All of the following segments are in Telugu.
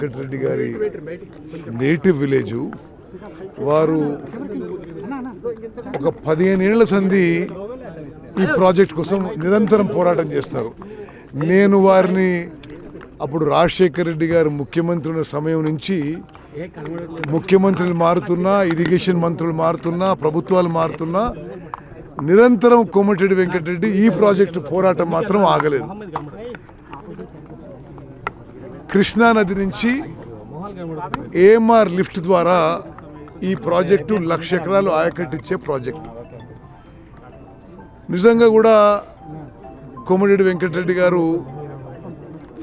వెంకటరెడ్డి గారి నేటివ్ విలేజ్ వారు ఒక పదిహేను ఏళ్ళ సంధి ఈ ప్రాజెక్ట్ కోసం నిరంతరం పోరాటం చేస్తారు. నేను వారిని అప్పుడు రాజశేఖర రెడ్డి గారు ముఖ్యమంత్రి ఉన్న సమయం నుంచి ముఖ్యమంత్రులు మారుతున్నా ఇరిగేషన్ మంత్రులు మారుతున్నా ప్రభుత్వాలు మారుతున్నా నిరంతరం కోమటిరెడ్డి వెంకటరెడ్డి ఈ ప్రాజెక్టు పోరాటం మాత్రం ఆగలేదు. కృష్ణా నది నుంచి ఏఎంఆర్ లిఫ్ట్ ద్వారా ఈ ప్రాజెక్టు లక్ష ఎకరాలు ఆయకట్టించే ప్రాజెక్టు. నిజంగా కూడా కోమటిరెడ్డి వెంకటరెడ్డి గారు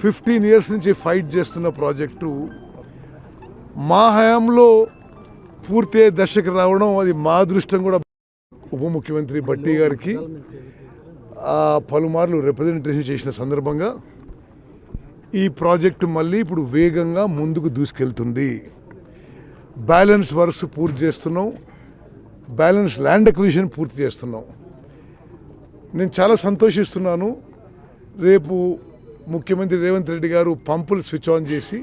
ఫిఫ్టీన్ ఇయర్స్ నుంచి ఫైట్ చేస్తున్న ప్రాజెక్టు. మా హయాంలో పూర్తి దశకు రావడం అది మా అదృష్టం కూడా. ఉప ముఖ్యమంత్రి భట్టి గారికి పలుమార్లు రిప్రజెంటేషన్ చేసిన సందర్భంగా ఈ ప్రాజెక్టు మళ్ళీ ఇప్పుడు వేగంగా ముందుకు దూసుకెళ్తుంది. బ్యాలెన్స్ వర్క్స్ పూర్తి చేస్తున్నాం. బ్యాలెన్స్ ల్యాండ్ అక్విజిషన్ పూర్తి చేస్తున్నాం. నేను చాలా సంతోషిస్తున్నాను. రేపు ముఖ్యమంత్రి రేవంత్ రెడ్డి గారు పంపులు స్విచ్ ఆన్ చేసి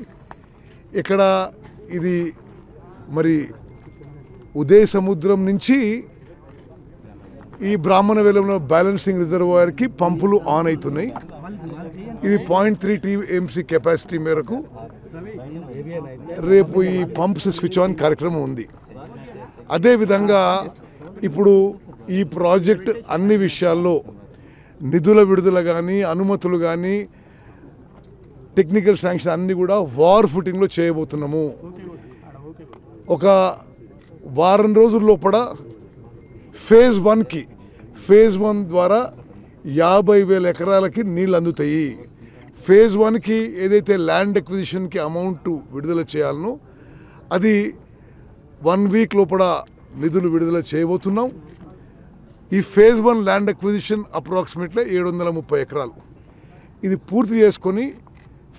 ఇక్కడ ఇది మరి ఉదయ సముద్రం నుంచి ఈ బ్రాహ్మణ వెలంలో బ్యాలెన్సింగ్ రిజర్వాయర్కి పంపులు ఆన్ అవుతున్నాయి. ఇది పాయింట్ త్రీ టీఎంసీ కెపాసిటీ మేరకు రేపు ఈ పంప్స్ స్విచ్ ఆన్ కార్యక్రమం ఉంది. అదేవిధంగా ఇప్పుడు ఈ ప్రాజెక్ట్ అన్ని విషయాల్లో నిధుల విడుదల కానీ అనుమతులు కానీ టెక్నికల్ శాంక్షన్ అన్నీ కూడా వార్ ఫుటింగ్లో చేయబోతున్నాము. ఒక వారం రోజుల లోపల ఫేజ్ వన్కి ఫేజ్ వన్ ద్వారా యాభై వేల ఎకరాలకి నీళ్ళు అందుతాయి. ఫేజ్ వన్కి ఏదైతే ల్యాండ్ ఎక్విజిషన్కి అమౌంట్ విడుదల చేయాలనో అది వన్ వీక్ లోపల నిధులు విడుదల చేయబోతున్నాం. ఈ phase one land acquisition approximately ఏడు వందల ముప్పై ఎకరాలు. ఇది పూర్తి చేసుకొని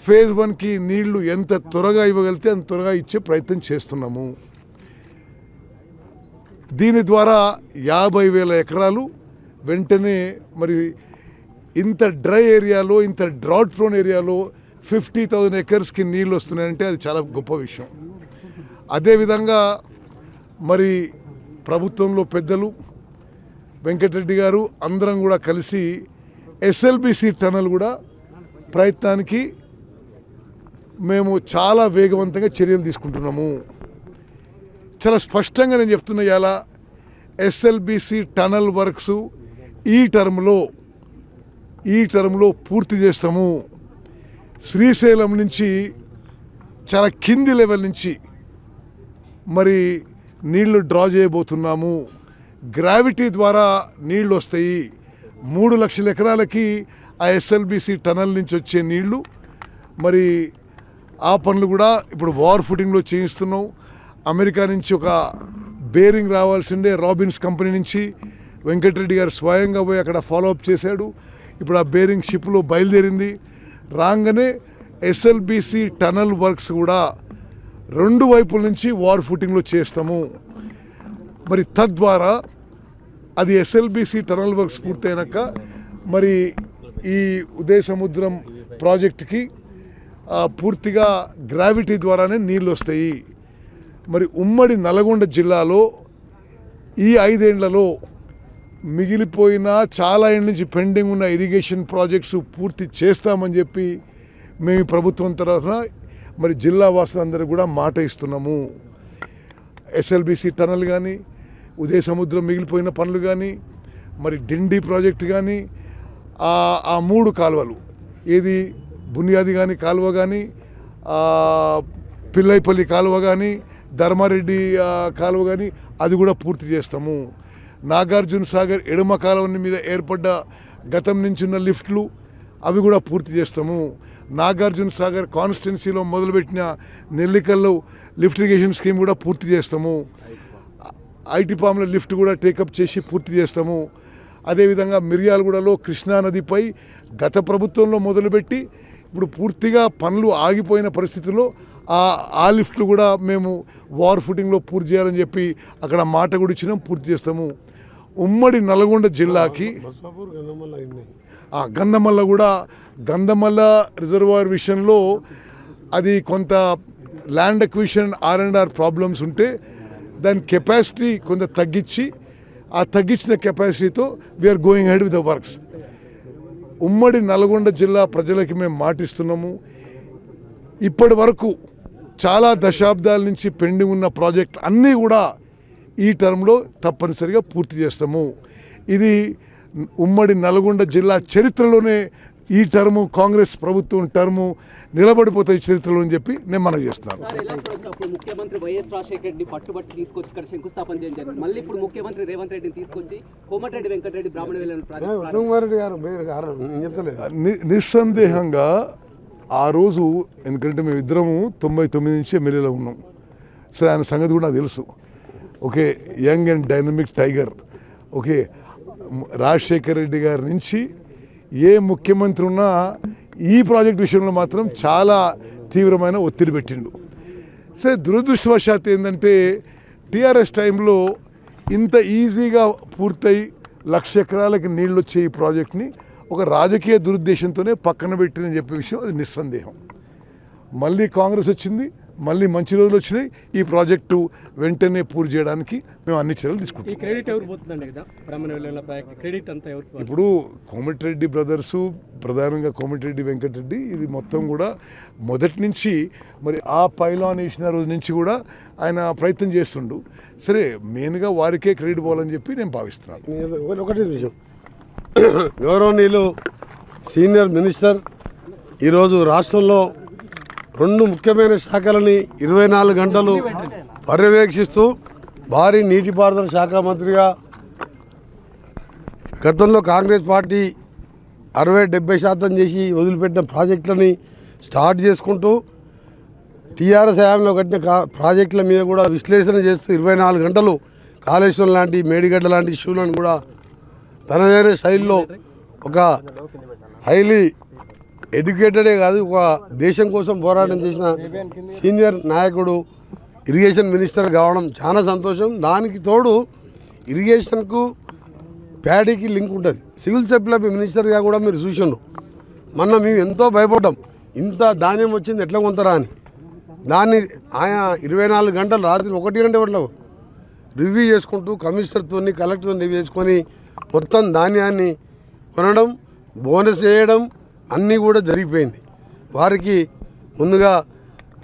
ఫేజ్ వన్కి నీళ్ళు ఎంత త్వరగా ఇవ్వగలిగితే అంత త్వరగా ఇచ్చే ప్రయత్నం చేస్తున్నాము. దీని ద్వారా యాభై వేల ఎకరాలు వెంటనే మరి ఇంత డ్రై ఏరియాలో ఇంత డ్రాట్ ప్రోన్ ఏరియాలో ఫిఫ్టీ థౌజండ్ ఎకర్స్కి నీళ్ళు వస్తున్నాయంటే అది చాలా గొప్ప విషయం. అదేవిధంగా మరి ప్రభుత్వంలో పెద్దలు వెంకటరెడ్డి గారు అందరం కూడా కలిసి ఎస్ఎల్బిసి టనల్ కూడా ప్రయత్నానికి మేము చాలా వేగవంతంగా చర్యలు తీసుకుంటున్నాము. చాలా స్పష్టంగా నేను చెప్తున్నా ఇలా ఎస్ఎల్బిసి టనల్ వర్క్స్ ఈ టర్మ్లో ఈ టర్మ్లో పూర్తి చేస్తాము. శ్రీశైలం నుంచి చాలా కింది లెవెల్ నుంచి మరి నీళ్ళు డ్రా చేయబోతున్నాము. గ్రావిటీ ద్వారా నీళ్ళు వస్తాయి. మూడు లక్షల ఎకరాలకి ఆ ఎస్ఎల్బిసి టనల్ నుంచి వచ్చే నీళ్ళు. మరి ఆ పనులు కూడా ఇప్పుడు వార్ ఫుటింగ్లో చేయిస్తున్నాం. అమెరికా నుంచి ఒక బేరింగ్ రావాల్సిందే రాబిన్స్ కంపెనీ నుంచి. వెంకటరెడ్డి గారు స్వయంగా పోయి అక్కడ ఫాలోఅప్ చేశాడు. ఇప్పుడు ఆ బేరింగ్ షిప్లో బయలుదేరింది. రాగానే ఎస్ఎల్బిసి టనల్ వర్క్స్ కూడా రెండు వైపుల నుంచి వార్ ఫుటింగ్లో చేస్తాము. మరి తద్వారా అది ఎస్ఎల్బిసి టనల్ వర్క్స్ పూర్తయినాక మరి ఈ ఉదయ సముద్రం ప్రాజెక్టుకి పూర్తిగా గ్రావిటీ ద్వారానే నీళ్ళు వస్తాయి. మరి ఉమ్మడి నల్గొండ జిల్లాలో ఈ ఐదేండ్లలో మిగిలిపోయిన చాలా ఏళ్ళ నుంచి పెండింగ్ ఉన్న ఇరిగేషన్ ప్రాజెక్ట్స్ పూర్తి చేస్తామని చెప్పి మేము ప్రభుత్వం తరఫున మరి జిల్లా వాసులందరూ కూడా మాట ఇస్తున్నాము. ఎస్ఎల్బిసి టనల్ కానీ ఉదయ సముద్రం మిగిలిపోయిన పనులు కానీ మరి డిండి ప్రాజెక్టు కానీ ఆ మూడు కాలువలు ఏది బునియాది కానీ కాలువ కానీ పిల్లైపల్లి కాలువ కానీ ధర్మారెడ్డి కాలువ కానీ అది కూడా పూర్తి చేస్తాము. నాగార్జున సాగర్ ఎడమ కాలువ మీద ఏర్పడ్డ గతం నుంచి ఉన్న లిఫ్ట్లు అవి కూడా పూర్తి చేస్తాము. నాగార్జున సాగర్ కాన్స్టిట్యున్సీలో మొదలుపెట్టిన నెల్లికల్లో లిఫ్ట్ ఇరిగేషన్ స్కీమ్ కూడా పూర్తి చేస్తాము. ఐటీ పామ్ల లిఫ్ట్ కూడా టేకప్ చేసి పూర్తి చేస్తాము. అదేవిధంగా మిర్యాలగూడలో కృష్ణా నదిపై గత ప్రభుత్వంలో మొదలుపెట్టి ఇప్పుడు పూర్తిగా పనులు ఆగిపోయిన పరిస్థితుల్లో ఆ ఆ లిఫ్ట్లు కూడా మేము వార్ ఫుటింగ్లో పూర్తి చేయాలని చెప్పి అక్కడ మాట కూడా ఇచ్చినాం పూర్తి చేస్తాము. ఉమ్మడి నల్గొండ జిల్లాకి గంధమల్ల కూడా గంధమల్ల రిజర్వాయర్ విషయంలో అది కొంత land acquisition R and R problems ఉంటే దాని కెపాసిటీ కొంత తగ్గించి ఆ తగ్గించిన కెపాసిటీతో we're going head with the works ఉమ్మడి నల్గొండ జిల్లా ప్రజలకి మేము మాటిస్తున్నాము. ఇప్పటి వరకు చాలా దశాబ్దాల నుంచి పెండింగ్ ఉన్న ప్రాజెక్ట్ అన్నీ కూడా ఈ టర్మ్లో తప్పనిసరిగా పూర్తి చేస్తాము. ఇది ఉమ్మడి నల్గొండ జిల్లా చరిత్రలోనే ఈ టర్ము కాంగ్రెస్ ప్రభుత్వం టర్ము నిలబడిపోతాయి చరిత్రలో అని చెప్పి నేను మనవి చేస్తున్నాను. ముఖ్యమంత్రి వైఎస్ రాజశేఖర రెడ్డి పట్టుబట్టి తీసుకొచ్చి ఇక్కడ శంకుస్థాపన చేయడం మళ్ళీ ఇప్పుడు ముఖ్యమంత్రి రేవంత్ రెడ్డిని తీసుకొచ్చి కోమటిరెడ్డి వెంకటరెడ్డి బ్రాహ్మణ నిస్సందేహంగా ఆ రోజు ఎందుకంటే మేము ఇద్దరము తొంభై తొమ్మిది నుంచి ఎమ్మెల్యేలో ఉన్నాం. సరే ఆయన సంగతి కూడా నాకు తెలుసు. Okay young and dynamic tiger. Okay Rajasekhar Reddy గారి నుంచి ఏ ముఖ్యమంత్రి ఉన్నా ఈ ప్రాజెక్ట్ విషయంలో మాత్రం చాలా తీవ్రమైన ఒత్తిడి పెట్టిండు. సరే దురదృష్టవశాత్తు ఏంటంటే టీఆర్ఎస్ టైంలో ఇంత ఈజీగా పూర్తయి లక్ష ఎకరాలకి నీళ్ళు వచ్చే ఈ ప్రాజెక్ట్ని ఒక రాజకీయ దురుద్దేశంతోనే పక్కన పెట్టిందని చెప్పే విషయం అది నిస్సందేహం. మళ్ళీ కాంగ్రెస్ వచ్చింది మళ్ళీ మంచి రోజులు వచ్చినాయి. ఈ ప్రాజెక్టు వెంటనే పూర్తి చేయడానికి మేము అన్ని చర్యలు ఈ తీసుకుంటాం క్రెడిట్ ఎవరు పోతుందండి కదా? బ్రాహ్మణ వెళ్ళిన ప్రాజెక్ట్ క్రెడిట్ అంతా ఎవరికి పోతుంది? ఇప్పుడు కోమటిరెడ్డి బ్రదర్సు ప్రధానంగా కోమటిరెడ్డి వెంకటరెడ్డి ఇది మొత్తం కూడా మొదటి నుంచి మరి ఆ పైలాన్ వేసిన రోజు నుంచి కూడా ఆయన ప్రయత్నం చేస్తుండు. సరే మెయిన్గా వారికే క్రెడిట్ పోవాలని చెప్పి నేను భావిస్తున్నాను. నేను ఒకటి- ఒకటి విషయం గౌరవనీయులు సీనియర్ మినిస్టర్ ఈరోజు రాష్ట్రంలో రెండు ముఖ్యమైన శాఖలని ఇరవై నాలుగు గంటలు పర్యవేక్షిస్తూ భారీ నీటిపారుదల శాఖ మంత్రిగా గతంలో కాంగ్రెస్ పార్టీ అరవై డెబ్బై శాతం చేసి వదిలిపెట్టిన ప్రాజెక్టులని స్టార్ట్ చేసుకుంటూ టీఆర్ఎస్ హయాంలో కట్టిన కా- ప్రాజెక్టుల మీద కూడా విశ్లేషణ చేస్తూ ఇరవై నాలుగు గంటలు కాళేశ్వరం లాంటి మేడిగడ్డ లాంటి ఇష్యూలను కూడా తనదైన శైలిలో ఒక హైలీ ఎడ్యుకేటెడే కాదు ఒక దేశం కోసం పోరాటం చేసిన సీనియర్ నాయకుడు ఇరిగేషన్ మినిస్టర్ కావడం చాలా సంతోషం. దానికి తోడు ఇరిగేషన్కు ప్యాడీకి లింక్ ఉంటుంది. సివిల్ సప్లై మినిస్టర్గా కూడా మీరు చూసిండ్రు. మొన్న మేము ఎంతో భయపడ్డాం. ఇంత ధాన్యం వచ్చింది ఎట్లా కొంతరా అని. దాన్ని ఆయా ఇరవై నాలుగు గంటలు రాత్రి ఒకటి గంట పట్ల రివ్యూ చేసుకుంటూ కమిషనర్తో కలెక్టర్తో రివ్యూ చేసుకొని మొత్తం ధాన్యాన్ని కొనడం బోనస్ చేయడం అన్నీ కూడా జరిగిపోయింది. వారికి ముందుగా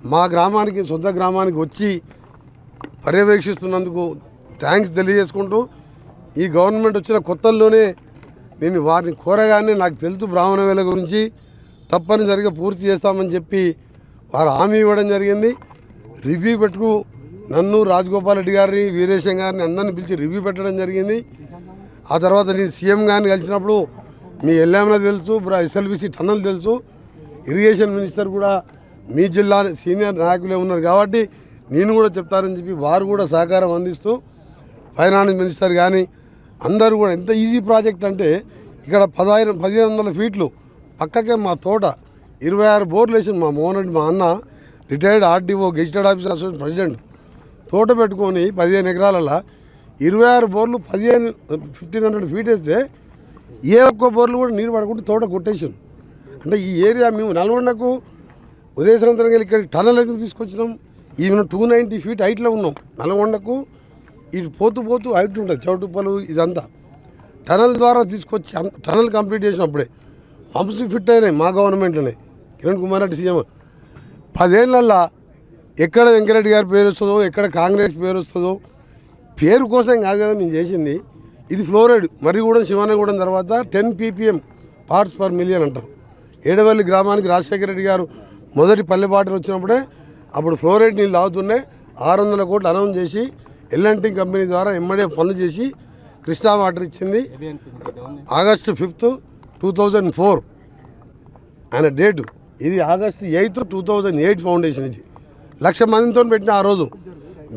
మా గ్రామానికి సొంత గ్రామానికి వచ్చి పర్యవేక్షిస్తున్నందుకు థ్యాంక్స్ తెలియజేసుకుంటూ ఈ గవర్నమెంట్ వచ్చిన కొత్తల్లోనే నేను వారిని కోరగానే నాకు తెలుసు బ్రాహ్మణ వేల గురించి. తప్పనిసరిగా పూర్తి చేస్తామని చెప్పి వారు హామీ ఇవ్వడం జరిగింది. రివ్యూ పెట్టుకు నన్ను రాజగోపాల్ రెడ్డి గారిని వీరేశం గారిని అందరిని పిలిచి రివ్యూ పెట్టడం జరిగింది. ఆ తర్వాత నేను సీఎం గారిని కలిసినప్పుడు మీ ఎల్ఎంలో తెలుసు ఎస్ఎల్బిసి టన్నల్ తెలుసు. ఇరిగేషన్ మినిస్టర్ కూడా మీ జిల్లా సీనియర్ నాయకులే ఉన్నారు కాబట్టి నేను కూడా చెప్తానని చెప్పి వారు కూడా సహకారం అందిస్తూ ఫైనాన్స్ మినిస్టర్ కానీ అందరూ కూడా ఎంత ఈజీ ప్రాజెక్ట్ అంటే ఇక్కడ పదహారు పదిహేను వందల ఫీట్లు పక్కకే మా తోట. ఇరవై ఆరు బోర్లు వేసింది మా మోహన్ రెడ్డి మా అన్న retired RDO gazetted officer association president. తోట పెట్టుకొని పదిహేను ఎకరాలలో ఇరవై ఆరు బోర్లు పదిహేను ఫిఫ్టీన్ హండ్రెడ్ ఫీట్ వేస్తే ఏ ఒక్క బోర్లు కూడా నీరు పడకుండా తోట కొట్టేసాం అంటే ఈ ఏరియా మేము నల్గొండకు ఉదయసంతరం వెళ్ళి ఇక్కడ టనల్ ఎందుకు తీసుకొచ్చినాం? ఈవెన్ టూ నైంటీ ఫీట్ హైట్లో ఉన్నాం. నల్గొండకు ఇటు పోతూ పోతూ హైట్ ఉంటుంది. చౌటుప్పలు ఇదంతా. టనల్ ద్వారా తీసుకొచ్చి టనల్ కంప్లీట్ చేసినప్పుడే పంప్స్ ఫిట్ అయినాయి మా గవర్నమెంట్లోనే కిరణ్ కుమార్ రెడ్డి సీఎం. పదేళ్ళల్లో ఎక్కడ వెంకరెడ్డి గారి పేరు వస్తుందో ఎక్కడ కాంగ్రెస్ పేరు వస్తుందో పేరు కోసం కాదు కదా మేము చేసింది. ఇది ఫ్లోరైడ్ మర్రిగూడెం శివానగూడెం తర్వాత ten PPM parts per million అంటారు. ఏడవల్లి గ్రామానికి రాజశేఖర రెడ్డి గారు మొదటి పల్లెబాటలు వచ్చినప్పుడే అప్పుడు ఫ్లోరైడ్ నీళ్ళు తాగుతున్నాయి. ఆరు వందల కోట్లు అనౌన్స్ చేసి ఎల్ఎన్టీ కంపెనీ ద్వారా ఎమ్మడే పనులు చేసి కృష్ణా వాటర్ ఇచ్చింది. August fifth two thousand four ఆయన డేటు. ఇది August eighth two thousand eight foundation ఇది. లక్ష మందితో పెట్టిన ఆ రోజు.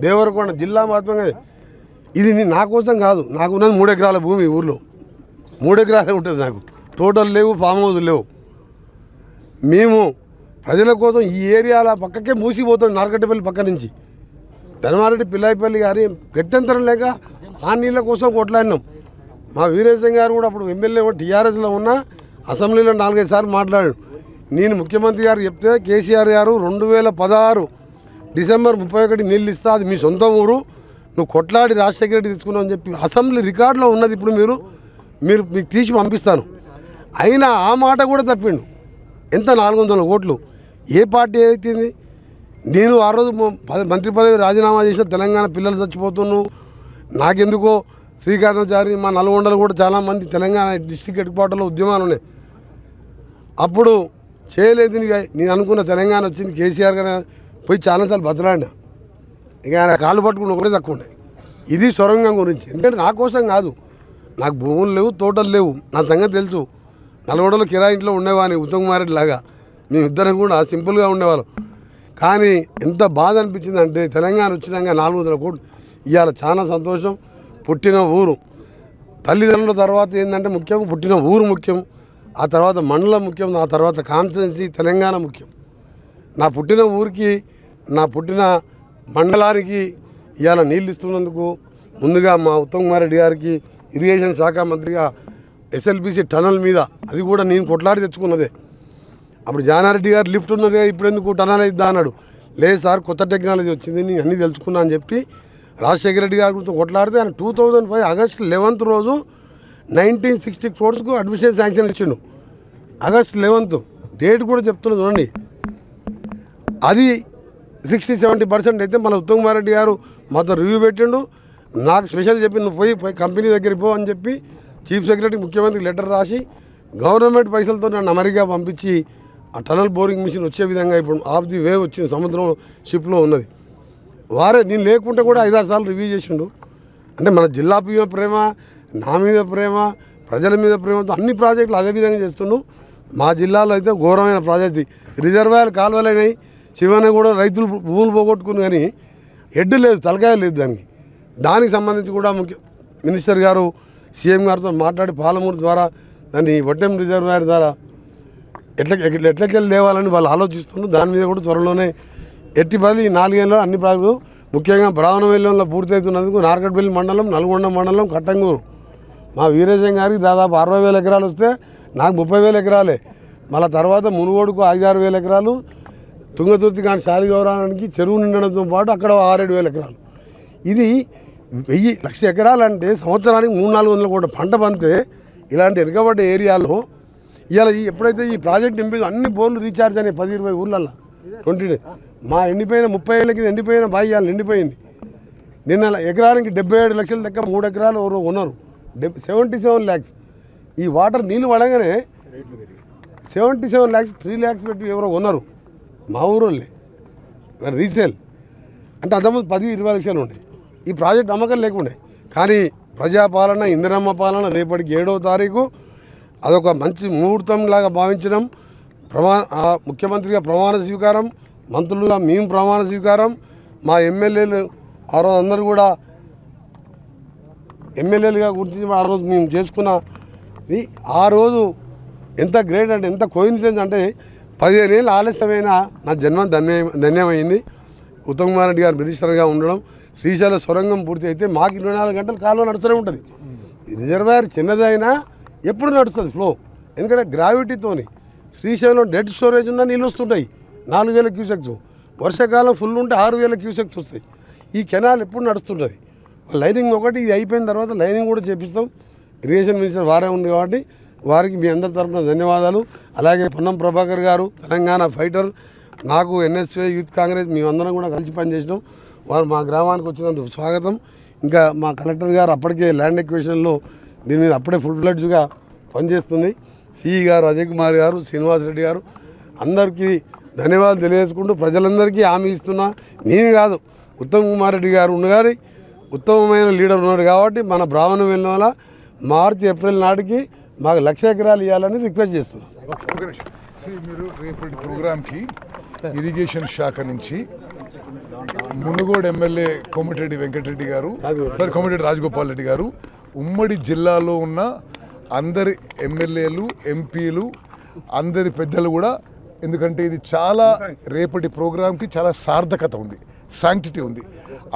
దేవరకొండ జిల్లా మాత్రమే ఇది నా కోసం కాదు. నాకు ఉన్నది మూడు ఎకరాల భూమి ఊర్లో. మూడు ఎకరాలే ఉంటుంది నాకు. తోటలు లేవు ఫామ్ హౌస్ లేవు. మేము ప్రజల కోసం ఈ ఏరియాల పక్కకే మూసిపోతుంది నారకట్టపల్లి పక్క నుంచి. ధనమారెడ్డి పిల్లాయిపల్లి గారి గత్యంతరం లేక ఆ నీళ్ళ కోసం కొట్లాడినాం. మా వీరేశం గారు కూడా అప్పుడు ఎమ్మెల్యే టీఆర్ఎస్లో ఉన్న అసెంబ్లీలో నాలుగైదు సార్లు మాట్లాడాడు. నేను ముఖ్యమంత్రి గారు చెప్తే కేసీఆర్ గారు రెండు వేల పదహారు డిసెంబర్ ముప్పై ఒకటి నీళ్ళు ఇస్తా అది మీ సొంత ఊరు. నువ్వు కొట్లాడి రాజశేఖర రెడ్డి తీసుకున్నావు అని చెప్పి అసెంబ్లీ రికార్డులో ఉన్నది ఇప్పుడు మీరు మీరు మీకు తీసి పంపిస్తాను. అయినా ఆ మాట కూడా తప్పిండు. ఎంత నాలుగు వందల ఓట్లు? ఏ పార్టీ ఏదైతుంది? నేను ఆ రోజు పద- మంత్రి పదవి రాజీనామా చేసిన తెలంగాణ పిల్లలు చచ్చిపోతున్నావు నాకెందుకో శ్రీకాంతాచారి మా నల్గొండలు కూడా చాలామంది తెలంగాణ డిస్టిక్ హెడ్ క్వార్టర్లో ఉద్యమాలు ఉన్నాయి. అప్పుడు చేయలేదు నేను అనుకున్న తెలంగాణ వచ్చింది కేసీఆర్ గారు పోయి చాలాసార్లు బతలాడినా. ఇక ఆయన కాళ్ళు పట్టుకుని ఒకటే తక్కువ ఉన్నాయి ఇది సొరంగం గురించి. ఎందుకంటే నా కోసం కాదు. నాకు భూములు లేవు తోటలు లేవు. నా సంగతి తెలుసు. నల్గొండలో కిరాయి ఇంట్లో ఉండేవాని ఉత్తమ్ కుమార్ లాగా. మేమిద్దరం కూడా సింపుల్గా ఉండేవాళ్ళం. కానీ ఎంత బాధ అనిపించింది అంటే తెలంగాణ వచ్చినాక నాలుగు వందల కోట్లు ఇవాళ చాలా సంతోషం. పుట్టిన ఊరు. తల్లిదండ్రుల తర్వాత ఏంటంటే ముఖ్యం పుట్టిన ఊరు ముఖ్యం. ఆ తర్వాత మండలం ముఖ్యం ఆ తర్వాత కాన్స్టిట్యున్సీ తెలంగాణ ముఖ్యం. నా పుట్టిన ఊరికి నా పుట్టిన మండలానికి ఇవాళ నీళ్ళు ఇస్తున్నందుకు ముందుగా మా ఉత్తమ్ కుమార్ రెడ్డి గారికి ఇరిగేషన్ శాఖ మంత్రిగా ఎస్ఎల్బిసి టనల్ మీద అది కూడా నేను కొట్లాడి తెచ్చుకున్నదే. అప్పుడు జానారెడ్డి గారు లిఫ్ట్ ఉన్నదే ఇప్పుడు ఎందుకు టనల్ ఇద్దా అన్నాడు. లేదు సార్ కొత్త టెక్నాలజీ వచ్చింది నేను అన్నీ తెలుసుకున్నా అని చెప్పి రాజశేఖర రెడ్డి గారి గురించి కొట్లాడితే ఆయన two thousand five August eleventh రోజు నైన్టీన్ సిక్స్టీ క్రోర్స్కు అడ్మిషన్ శాంక్షన్ ఇచ్చిండు. ఆగస్ట్ లెవెన్త్ డేట్ కూడా చెప్తున్నా చూడండి. అది సిక్స్టీ సెవెంటీ పర్సెంట్ అయితే మన ఉత్తమ్ కుమార్ రెడ్డి గారు మాతో రివ్యూ పెట్టిండు. నాకు స్పెషల్ చెప్పి నువ్వు పోయి పోయి కంపెనీ దగ్గరికి పో అని చెప్పి చీఫ్ సెక్రటరీ ముఖ్యమంత్రికి లెటర్ రాసి గవర్నమెంట్ పైసలతో నన్ను అమెరికా పంపించి ఆ టనల్ బోరింగ్ మిషన్ వచ్చే విధంగా ఇప్పుడు ఆఫ్ ది వే వచ్చింది సముద్రం షిప్లో ఉన్నది. వారే నేను లేకుంటే కూడా ఐదారు సార్లు రివ్యూ చేసిండు. అంటే మన జిల్లా మీద ప్రేమ నా మీద ప్రేమ ప్రజల మీద ప్రేమతో అన్ని ప్రాజెక్టులు అదే విధంగా చేస్తుండు. మా జిల్లాలో అయితే ఘోరమైన ప్రాజెక్ట్. రిజర్వాయర్ కాలువలైనాయి శివన కూడా రైతులు భూములు పోగొట్టుకుని కానీ హెడ్ లేదు తలకాయ లేదు దానికి. దానికి సంబంధించి కూడా ముఖ్య మినిస్టర్ గారు సీఎం గారితో మాట్లాడి పాలమూరు ద్వారా దాన్ని వడ్డెం రిజర్వాయర్ ద్వారా ఎట్లా ఎట్లకెళ్ళి లేవాలని వాళ్ళు ఆలోచిస్తున్నారు దాని మీద కూడా త్వరలోనే ఎట్టి పది నాలుగేళ్ళు అన్ని ప్రాజెక్టులు ముఖ్యంగా బ్రాహ్మణవెల్లంలో పూర్తవుతున్నందుకు నార్కట్పల్లి మండలం నల్గొండ మండలం కట్టంగూరు. మా వీరేశం గారికి దాదాపు అరవై వేల ఎకరాలు వస్తే నాకు ముప్పై వేల ఎకరాలే. మళ్ళీ తర్వాత మునుగోడుకు ఐదారు వేల ఎకరాలు తుంగతుర్తి కానీ శాలి గౌరవానికి చెరువు నిండడంతో పాటు అక్కడ ఆరేడు వేల ఎకరాలు. ఇది వెయ్యి లక్ష ఎకరాలు అంటే సంవత్సరానికి మూడు నాలుగు వందల కోట్ల పంట పంతే ఇలాంటి వెనుకబడ్డ ఏరియాలో ఇవాళ ఎప్పుడైతే ఈ ప్రాజెక్ట్ నింపిందో అన్ని బోర్లు రీఛార్జ్ అయినాయి పది ఇరవై ఊర్లల్లో. Twenty day. మా ఎండిపోయిన ముప్పై ఏళ్ళ కింద ఎండిపోయిన బావి ఇవాళ ఎండిపోయింది నిన్న ఎకరానికి డెబ్బై ఏడు లక్షల లెక్క మూడు ఎకరాలు ఎవరో ఉన్నారు సెవెంటీ సెవెన్ ల్యాక్స్. ఈ వాటర్ నీళ్ళు పడగానే seventy seven lakhs three lakhs పెట్టి ఎవరో ఉన్నారు మా ఊరోళ్ళే రీసేల్. అంటే అంతకుముందు పది ఇరవై లక్షలు ఉండే. ఈ ప్రాజెక్ట్ అమ్మకం లేకుండే. కానీ ప్రజాపాలన ఇందిరమ్మ పాలన రేపటికి ఏడవ తారీఖు అదొక మంచి ముహూర్తం లాగా భావించడం ప్రమా ముఖ్యమంత్రిగా ప్రమాణ స్వీకారం మంత్రులుగా మేము ప్రమాణ స్వీకారం మా ఎమ్మెల్యేలు ఆ రోజు అందరూ కూడా ఎమ్మెల్యేలుగా గుర్తించి ఆ రోజు మేము చేసుకున్న ఆ రోజు ఎంత గ్రేట్ అంటే ఎంత కోయిన్సిడెన్స్ అంటే పదిహేను ఏళ్ళు ఆలస్యమైన నా జన్మ ధన్య ధన్యమైంది. ఉత్తమ్ కుమార్ రెడ్డి గారు మినిస్టర్గా ఉండడం శ్రీశైల సొరంగం పూర్తి అయితే మాకు ఇరవై నాలుగు గంటలు కాలువ నడుస్తూనే ఉంటుంది. రిజర్వాయర్ చిన్నదైనా ఎప్పుడు నడుస్తుంది ఫ్లో. ఎందుకంటే గ్రావిటీతోని శ్రీశైలం డెడ్ స్టోరేజ్ ఉన్న నీళ్ళు వస్తుంటాయి నాలుగు వేల క్యూసెక్స్. వర్షాకాలం ఫుల్ ఉంటే ఆరు వేల క్యూసెక్స్ వస్తాయి. ఈ కెనాల్ ఎప్పుడు నడుస్తుంటుంది? లైనింగ్ ఒకటి ఇది అయిపోయిన తర్వాత లైనింగ్ కూడా చేపిస్తాం. ఇరిగేషన్ మినిస్టర్ వారే ఉంది కాబట్టి వారికి మీ అందరి తరఫున ధన్యవాదాలు. అలాగే పొన్నం ప్రభాకర్ గారు తెలంగాణ ఫైటర్ నాకు ఎన్ఎస్ఏ యూత్ కాంగ్రెస్ మేమందరం కూడా కలిసి పనిచేసినాం. వారు మా గ్రామానికి వచ్చినందుకు స్వాగతం. ఇంకా మా కలెక్టర్ గారు అప్పటికే ల్యాండ్ ఎక్వేషన్లో దీని మీద అప్పుడే ఫుల్ ఫ్లెడ్జ్గా పనిచేస్తుంది. సిఈ గారు అజయ్ కుమార్ గారు శ్రీనివాస్ రెడ్డి గారు అందరికీ ధన్యవాదాలు తెలియజేసుకుంటూ ప్రజలందరికీ హామీ ఇస్తున్నా. నేను కాదు ఉత్తమ్ కుమార్ రెడ్డి గారు ఉన్నగారి ఉత్తమమైన లీడర్ ఉన్నాడు కాబట్టి మన బ్రాహ్మణ వెళ్ళిన మార్చి ఏప్రిల్ నాటికి మాకు లక్ష ఎకరాలు ఇవ్వాలని రిక్వెస్ట్ చేస్తున్నాం. మీరు రేపటి ప్రోగ్రామ్కి ఇరిగేషన్ శాఖ నుంచి మునుగోడు ఎమ్మెల్యే కోమటిరెడ్డి వెంకటరెడ్డి గారు సారీ కోమటిరెడ్డి రాజగోపాల్ రెడ్డి గారు ఉమ్మడి జిల్లాలో ఉన్న అందరి ఎమ్మెల్యేలు ఎంపీలు అందరి పెద్దలు కూడా ఎందుకంటే ఇది చాలా రేపటి ప్రోగ్రాంకి చాలా సార్థకత ఉంది. శాంక్టిటీ ఉంది.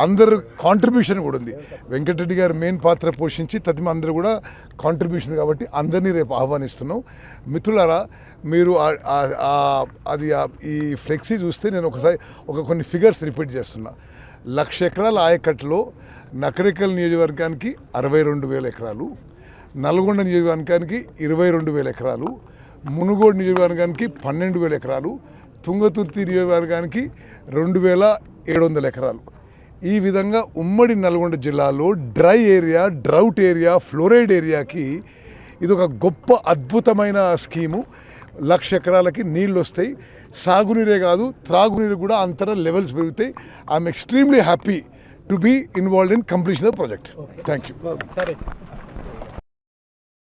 అందరు కాంట్రిబ్యూషన్ కూడా ఉంది. వెంకటరెడ్డి గారు మెయిన్ పాత్ర పోషించి తదిమ అందరూ కూడా కాంట్రిబ్యూషన్ కాబట్టి అందరినీ రేపు ఆహ్వానిస్తున్నాం. మిత్రులారా మీరు అది ఈ ఫ్లెక్సీ చూస్తే నేను ఒకసారి ఒక కొన్ని ఫిగర్స్ రిపీట్ చేస్తున్నా. లక్ష ఎకరాల ఆయకట్టులో నకరికల్ నియోజకవర్గానికి అరవై రెండు వేల ఎకరాలు నల్గొండ నియోజకవర్గానికి ఇరవై రెండు వేల ఎకరాలు మునుగోడు నియోజకవర్గానికి పన్నెండు వేల ఎకరాలు తుంగతుర్తి నియోజకవర్గానికి రెండు వేల ఏడు వందల ఎకరాలు. ఈ విధంగా ఉమ్మడి నల్గొండ జిల్లాలో dry area drought area fluoride ఏరియాకి ఇది ఒక గొప్ప అద్భుతమైన స్కీము. లక్ష ఎకరాలకి నీళ్ళు వస్తాయి. సాగునీరే కాదు త్రాగునీరు కూడా అంతటా లెవెల్స్ పెరుగుతాయి. I'm extremely happy to be involved in completion the project. Thank you